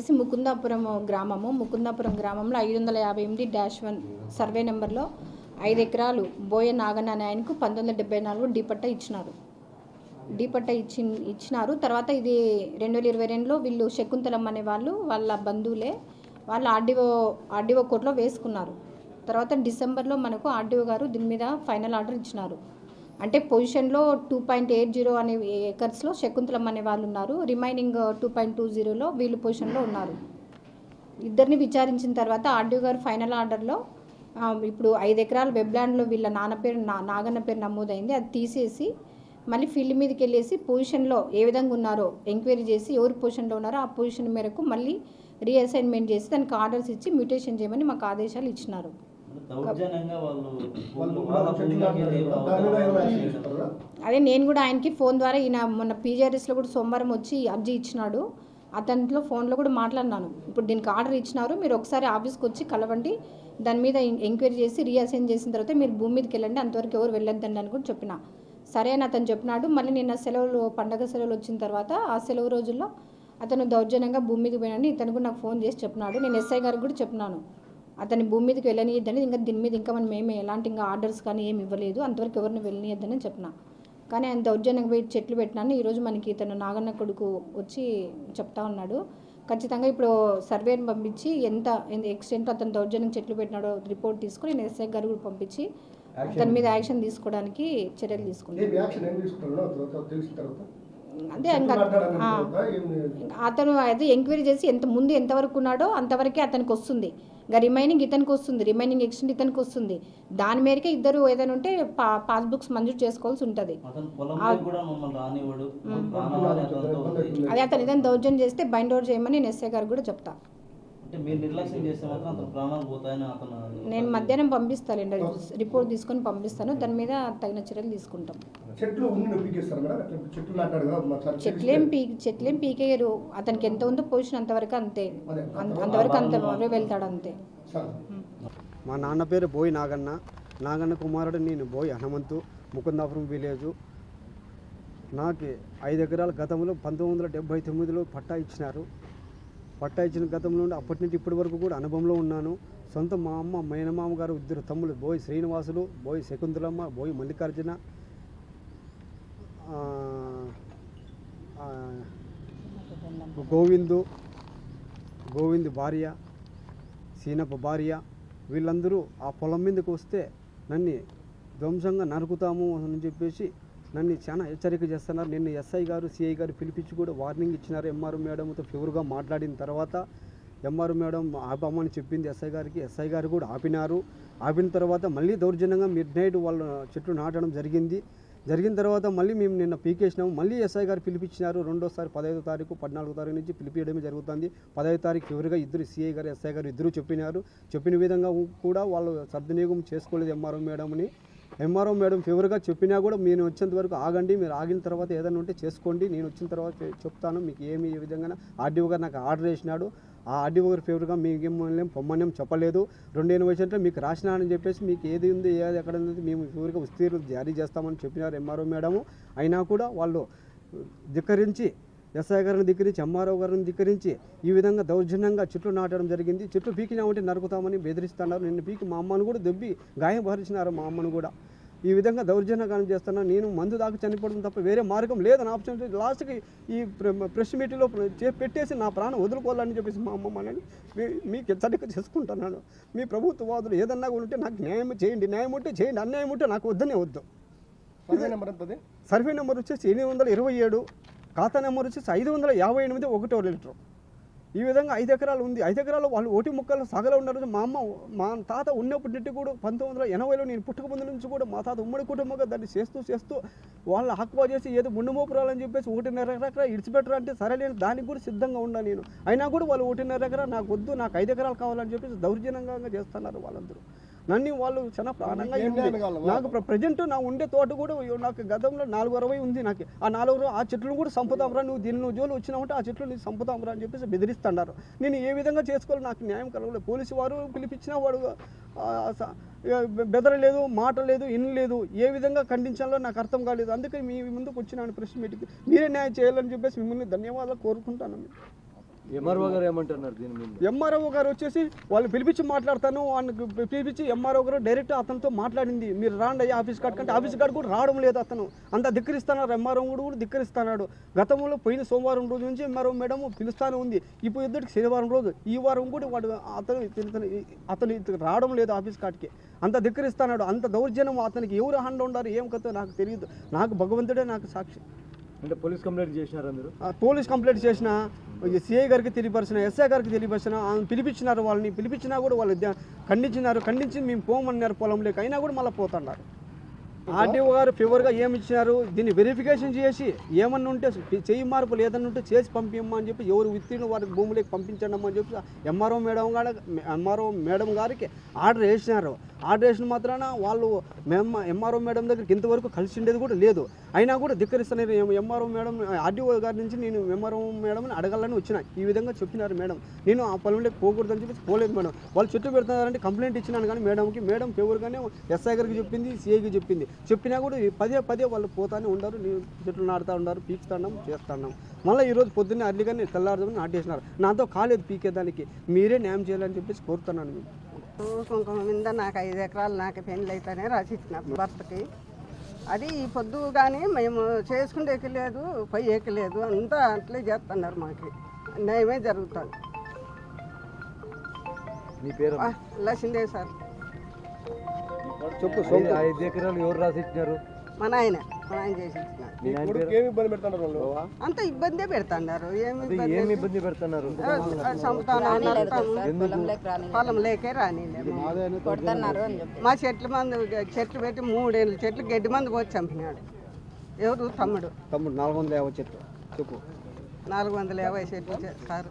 వచ్చేసి ముకుందాపురం గ్రామము. ముకుందాపురం గ్రామంలో ఐదు వందల యాభై ఎనిమిది డాష్ వన్ సర్వే నెంబర్లో ఐదు ఎకరాలు బోయ నాగన్న అనే పంతొమ్మిది వందల డెబ్బై నాలుగు డిపట్ట ఇచ్చినారు. డిపట్ట ఇచ్చి ఇచ్చినారు. తర్వాత ఇది రెండు వేల ఇరవై రెండులో వీళ్ళు శకుంతలం అనే వాళ్ళు వాళ్ళ బంధువులే వాళ్ళు ఆర్డీఓ ఆర్డీఓ కోర్టులో వేసుకున్నారు. తర్వాత డిసెంబర్లో మనకు ఆర్డీఓ గారు దీని మీద ఫైనల్ ఆర్డర్ ఇచ్చినారు. అంటే పొజిషన్లో టూ పాయింట్ ఎయిట్ జీరో అనే ఏకర్స్లో శకుంతలం అనే వాళ్ళు ఉన్నారు. రిమైనింగ్ టూ పాయింట్ టూ జీరోలో వీళ్ళు పొజిషన్లో ఉన్నారు. ఇద్దరిని విచారించిన తర్వాత ఆర్డీఓ గారు ఫైనల్ ఆర్డర్లో ఇప్పుడు ఐదు ఎకరాల వెబ్లాండ్లో వీళ్ళ నాన్న పేరు నా నాగన్న పేరు నమోదైంది. అది తీసేసి మళ్ళీ ఫీల్డ్ మీదకి వెళ్ళేసి పొజిషన్లో ఏ విధంగా ఉన్నారో ఎంక్వైరీ చేసి ఎవరు పొజిషన్లో ఉన్నారో ఆ పొజిషన్ మేరకు మళ్ళీ రీఅసైన్మెంట్ చేసి దానికి ఆర్డర్స్ ఇచ్చి మ్యూటేషన్ చేయమని మాకు ఆదేశాలు ఇచ్చినారు. అదే నేను కూడా ఆయనకి ఫోన్ ద్వారా ఈయన మొన్న పీజీఆర్ఎస్లో కూడా సోమవారం వచ్చి అర్జీ ఇచ్చినాడు. అతనిలో ఫోన్లో కూడా మాట్లాడినాను. ఇప్పుడు దీనికి ఆర్డర్ ఇచ్చినారు. మీరు ఒకసారి ఆఫీస్కి వచ్చి కలవండి. దాని మీద ఎంక్వైరీ చేసి రీఅసైన్ చేసిన తర్వాత మీరు భూమి మీదకి వెళ్ళండి. అంతవరకు ఎవరు వెళ్ళొద్దండి అని కూడా చెప్పిన. సరే అని అతను చెప్పినాడు. మళ్ళీ నిన్న సెలవులు పండగ సెలవులు వచ్చిన తర్వాత ఆ సెలవు రోజుల్లో అతను దౌర్జన్యంగా భూమి మీదకి పోయినని ఇతను కూడా నాకు ఫోన్ చేసి చెప్పినాడు. నేను ఎస్ఐ గారికి కూడా చెప్పినాను. అతని భూమి మీదకి వెళ్ళనియద్దని ఇంకా దీని మీద ఇంకా మనం ఏమి ఎలాంటి ఇంకా ఆర్డర్స్ కానీ ఏమి ఇవ్వలేదు. అంతవరకు ఎవరిని వెళ్ళనియద్దని చెప్పిన. కానీ ఆయన దౌర్జన్యంగా పోయి చెట్లు పెట్టినాను. ఈరోజు మనకి ఇతను నాగన్న కొడుకు వచ్చి చెప్తా ఉన్నాడు. ఖచ్చితంగా ఇప్పుడు సర్వేని పంపించి ఎంత ఎక్స్టెంట్ అతను దౌర్జన్యం చెట్లు పెట్టినాడో రిపోర్ట్ తీసుకుని నేను ఎస్ఐ గారు కూడా పంపించి అతని మీద యాక్షన్ తీసుకోవడానికి చర్యలు తీసుకున్నాను. అంటే ఏం- అతను అయితే ఎంక్వైరీ చేసి ఎంత ముందు ఎంతవరకు ఉన్నాడో అంతవరకే అతనికి వస్తుంది. ఇంకా రిమైనింగ్ ఇతనికి వస్తుంది రిమైనింగ్ ఎక్స్టెంట్ ఇతనికి వస్తుంది. దాని మేరకే ఇద్దరు ఏదైనా ఉంటే పా పాస్బుక్స్ మంజూరు చేసుకోవాల్సి ఉంటుంది. అదే అతను ఏదైనా దౌర్జన్యం చేస్తే బైండ్ ఓవర్ చేయమని నేను ఎస్ఐ గారు కూడా చెప్తా నేను మధ్యాహ్నం పంపిస్తానండి రిపోర్ట్ తీసుకొని పంపిస్తాను. దాని మీద తగిన చర్యలు తీసుకుంటాం. చెట్లు చెట్లు చెట్లేం పీ చెట్లేం పీకేయరు. అతనికి ఎంత ఉందో పొజిషన్ అంతవరకు అంతే. అంతవరకు అంత వెళ్తాడు అంతే. మా నాన్న పేరు బోయి నాగన్న. నాగన్న కుమారుడు నేను బోయి హనుమంతు ముకుందాపురం విలేజు. నాకు ఐదు ఎకరాల గతంలో పంతొమ్మిది వందల డెబ్బై తొమ్మిదిలో పట్టా ఇచ్చినారు. పట్టా ఇచ్చిన గతంలో నుండి అప్పటి నుంచి ఇప్పటి వరకు కూడా అనుభవంలో ఉన్నాను. సొంత మా అమ్మ మేనమామ గారు ఇద్దరు తమ్ముడు బోయి శ్రీనివాసులు బోయి శకుంతలమ్మ బోయి మల్లికార్జున. గోవిందు గోవింద్ భార్య సీనప్ప భార్య. వీళ్ళందరూ ఆ పొలం మీదకి వస్తే నన్ను ధ్వంసంగా నరుకుతాము అని చెప్పేసి నన్ను చాలా హెచ్చరిక చేస్తున్నారు. నిన్న ఎస్ఐ గారు సిఐ గారు పిలిపించి కూడా వార్నింగ్ ఇచ్చినారు ఎంఆర్ మేడంతో ఫేవర్గా మాట్లాడిన తర్వాత ఎంఆర్ మేడం ఆపమని చెప్పింది ఎస్ఐ గారికి. ఎస్ఐ గారు కూడా ఆపినారు. ఆపిన తర్వాత మళ్ళీ దౌర్జన్యంగా మిడ్ నైట్ వాళ్ళ చెట్లు నాటడం జరిగింది. జరిగిన తర్వాత మళ్ళీ మేము నిన్న పీకేసినాము మళ్ళీ ఎస్ఐ గారు పిలిపించినారు. రెండోసారి పదహైదో తారీఖు పద్నాలుగో తారీఖు నుంచి పిలిపించడమే జరుగుతుంది. పదహైదు తారీఖు చివరిగా ఇద్దరు సిఐ గారు ఎస్ఐ గారు ఇద్దరు చెప్పినారు. చెప్పిన విధంగా కూడా వాళ్ళు సద్వినియోగం చేసుకోలేదు ఎంఆర్ఓ మేడంని. ఎంఆర్ఓ మేడం ఫీవర్గా చెప్పినా కూడా మీరు వచ్చేంత వరకు ఆగండి మీరు ఆగిన తర్వాత ఏదైనా ఉంటే చేసుకోండి. నేను వచ్చిన తర్వాత చెప్తాను. మీకు ఏమి ఏ విధంగా ఆర్డీఓ గారు నాకు ఆర్డర్ వేసినాడు ఆ ఆర్డీఓ గారు ఫేవర్గా మీకు ఏమని పొమ్మనేం చెప్పలేదు. రెండు ఎనిమిది మీకు రాసినానని చెప్పేసి మీకు ఏది ఉంది ఏది ఎక్కడ ఉంది మేము ఫేవర్గా ఉస్తీర్లు జారీ చేస్తామని చెప్పినారు ఎంఆర్ఓ మేడము. అయినా కూడా వాళ్ళు ధిక్కరించి ఎస్ఐ గారిని ధిక్కరించి ఎంఆర్ఓ గారిని ధిక్కరించి ఈ విధంగా దౌర్జన్యంగా చెట్లు నాటడం జరిగింది. చెట్లు పీకినామంటే నరుకుతామని బెదిరిస్తున్నారు. నిన్ను పీకి మా అమ్మను కూడా దెబ్బి గాయపరిచినారు మా అమ్మను కూడా. ఈ విధంగా దౌర్జన్యగానం చేస్తున్నా నేను మందు దాకా చనిపోవడం తప్ప వేరే మార్గం లేదని ఆప్షన్. లాస్ట్కి ఈ ప్ర- ప్రెస్ మీట్లో చే- పెట్టేసి నా ప్రాణం వదులుకోవాలని చెప్పేసి మా అమ్మమ్మని మీకు హెచ్చరిక చేసుకుంటున్నాను. మీ ప్రభుత్వవాదులు ఏదన్నా ఉంటే నాకు న్యాయం చేయండి. న్యాయం ఉంటే చేయండి. అన్యాయం ఉంటే నాకు వద్దనే వద్దు? సర్వే నెంబర్ వచ్చేసి ఎనిమిది వందల ఇరవై ఏడు. ఖాతా నెంబర్ వచ్చేసి ఐదు వందల యాభై ఎనిమిది ఒకటో లీటర్. ఈ విధంగా ఐదు ఎకరాలు ఉంది. ఐదు ఎకరాలు వాళ్ళు ఓటి ముక్కలు సగల ఉన్నారు మా అమ్మ మా తాత ఉన్నప్పటి నుండి కూడా పంతొమ్మిది వందల ఎనభైలో నేను పుట్టుక ముందు నుంచి కూడా మా తాత ఉమ్మడి కుటుంబంగా దాన్ని చేస్తూ చేస్తూ వాళ్ళు ఆక్వా చేసి ఏదో ముండుమోపురాలని చెప్పేసి ఒకటిన్నర ఎకరా ఇడిచిపెట్టరా అంటే సరే నేను దానికి కూడా సిద్ధంగా ఉన్నా నేను. అయినా కూడా వాళ్ళు ఒకటిన్నర ఎకరా నాకు వద్దు నాకు ఐదు ఎకరాలు కావాలని చెప్పేసి దౌర్జన్యంగా చేస్తున్నారు వాళ్ళందరూ. నన్ను వాళ్ళు చాలా ప్రాణంగా? నాకు ప్రజెంట్ నా ఉండే తోట కూడా నాకు గతంలో నాలుగు అరవై ఉంది నాకు. ఆ నాలుగు ఆ చెట్లను కూడా సంపుతాంరా నువ్వు దీని నువ్వు జోలు వచ్చినావంటే ఆ చెట్లు నీకు సంపుతాంరా అని చెప్పేసి బెదిరిస్తున్నారు నేను ఏ విధంగా చేసుకోవాలి? నాకు న్యాయం కలగలేదు. పోలీసు వారు పిలిపించినా వాడు బెదరలేదు మాట లేదు ఇన్ లేదు ఏ విధంగా ఖండించాలో నాకు అర్థం కాలేదు. అందుకే మీ ముందుకు వచ్చినాను ప్రెస్ మీట్కి. మీరే న్యాయం చేయాలని చెప్పేసి మిమ్మల్ని ధన్యవాదాలు కోరుకుంటాను. ఎంఆర్ఓ గారు ఏమంటున్నారు దీని మీద? ఎంఆర్ఓ గారు వచ్చేసి వాళ్ళు పిలిపించి మాట్లాడతాను వాళ్ళకి పిలిపించి ఎంఆర్ఓ గారు డైరెక్ట్ అతనితో మాట్లాడింది. మీరు రాండి అయ్యా ఆఫీస్ కాడ కంటే ఆఫీస్ కాడ కూడా రావడం లేదు అతను. అంత ధిక్కరిస్తున్నారు ఎంఆర్ఓ కూడా కూడా ధిక్కరిస్తున్నాడు. గతంలో పోయిన సోమవారం రోజు నుంచి ఎంఆర్ఓ మేడం పిలుస్తానే ఉంది. ఇప్పుడు ఇద్దరికి శనివారం రోజు ఈ వారం కూడా వాడు అతను అతను రావడం లేదు ఆఫీస్ కాడికి. అంత ధిక్కరిస్తున్నాడు అంత దౌర్జన్యం అతనికి ఎవరు హండ ఉండారు ఏం కథ నాకు తెలియదు. నాకు భగవంతుడే నాకు సాక్షి. అంటే పోలీస్ కంప్లైంట్ చేసినారా పోలీస్ కంప్లైంట్ చేసిన సిఐ గారికి తెలియపరిచిన ఎస్ఐ గారికి తెలియపరిచిన పిలిపించినారు వాళ్ళని పిలిపించినా కూడా వాళ్ళు ఖండించినారు ఖండించి మేము పోమన్నారు పొలంలోకి అయినా కూడా మళ్ళీ పోతున్నారు. ఆర్డీఓ గారు ఫేవర్గా ఏమి ఇచ్చినారు దీన్ని వెరిఫికేషన్ చేసి ఏమన్నా ఉంటే చెయ్యి మార్పులు ఏదన్నా ఉంటే చేసి పంపిమ్మా అని చెప్పి ఎవరు విత్తిన వారికి భూములకి పంపించండి అని చెప్పి ఎంఆర్ఓ మేడం గారు ఎంఆర్ఓ మేడం గారికి ఆర్డర్ వేసినారు. ఆర్డర్ వేసిన మాత్రాన వాళ్ళు మేము ఎంఆర్ఓ మేడం దగ్గరికి ఇంతవరకు కలిసి ఉండేది కూడా లేదు. అయినా కూడా ధిక్కరిస్తున్నారు ఎంఆర్ఓ మేడం ఆర్డీఓ గారి నుంచి నేను ఎంఆర్ఓ మేడంని అడగాలని వచ్చిన. ఈ విధంగా చెప్పినారు మేడం. నేను ఆ పొలంలోకి పోకూడదని చెప్పి పోలేదు మేడం. వాళ్ళు చుట్టూ పెడుతున్నారంటే కంప్లైంట్ ఇచ్చినాను కానీ మేడంకి మేడం ఫేవర్గానే ఎస్ఐ గారికి చెప్పింది సిఐకి చెప్పింది. చెప్పినా కూడా ఈ పదే పదే వాళ్ళు పోతానే ఉండరు నేను చెట్లు నాటుతూ ఉన్నారు పీకుతున్నాం చేస్తున్నాం మళ్ళీ ఈరోజు పొద్దున్నే అర్లీగానే తెల్లారుదని నాటేసినారు. నాతో కాలేదు పీకేదానికి మీరే న్యాయం చేయాలని చెప్పేసి కోరుతున్నాను మేము కుంకుమ మీద నాకు ఐదు ఎకరాలు నాకు పెళ్ళి అయితేనే రాసిచ్చిన భర్తకి. అది ఈ పొద్దు కానీ మేము చేసుకుంటేకి లేదు పోయేకి లేదు అంతా అట్లే చేస్తున్నారు మాకు. న్యాయమే జరుగుతుంది. లసిందే సార్. చెప్పు ఐదు- ఐదు ఎకరాలు ఎవరు రాసి ఇచ్చినారు మా నాయన మా నాయన చేసి ఇచ్చినారు ఏమి ఇబ్బంది వాళ్ళు? అంత ఇబ్బందే పెడుతున్నారు ఏమి అది ఇబ్బంది ఏమి ఇబ్బంది పెడుతున్నారు? చంపుతాను పొలం లేకే రానిలేము మా చెట్ల మందు చెట్లు పెట్టి మూడేళ్ళు చెట్లు గడ్డి మందు పోసి చంపినాడు. ఎవరు? తమ్ముడు. తమ్ముడు నాలుగు వందల యాభై చెట్లు. చెప్పు. నాలుగు వందల యాభై చెట్లు సార్.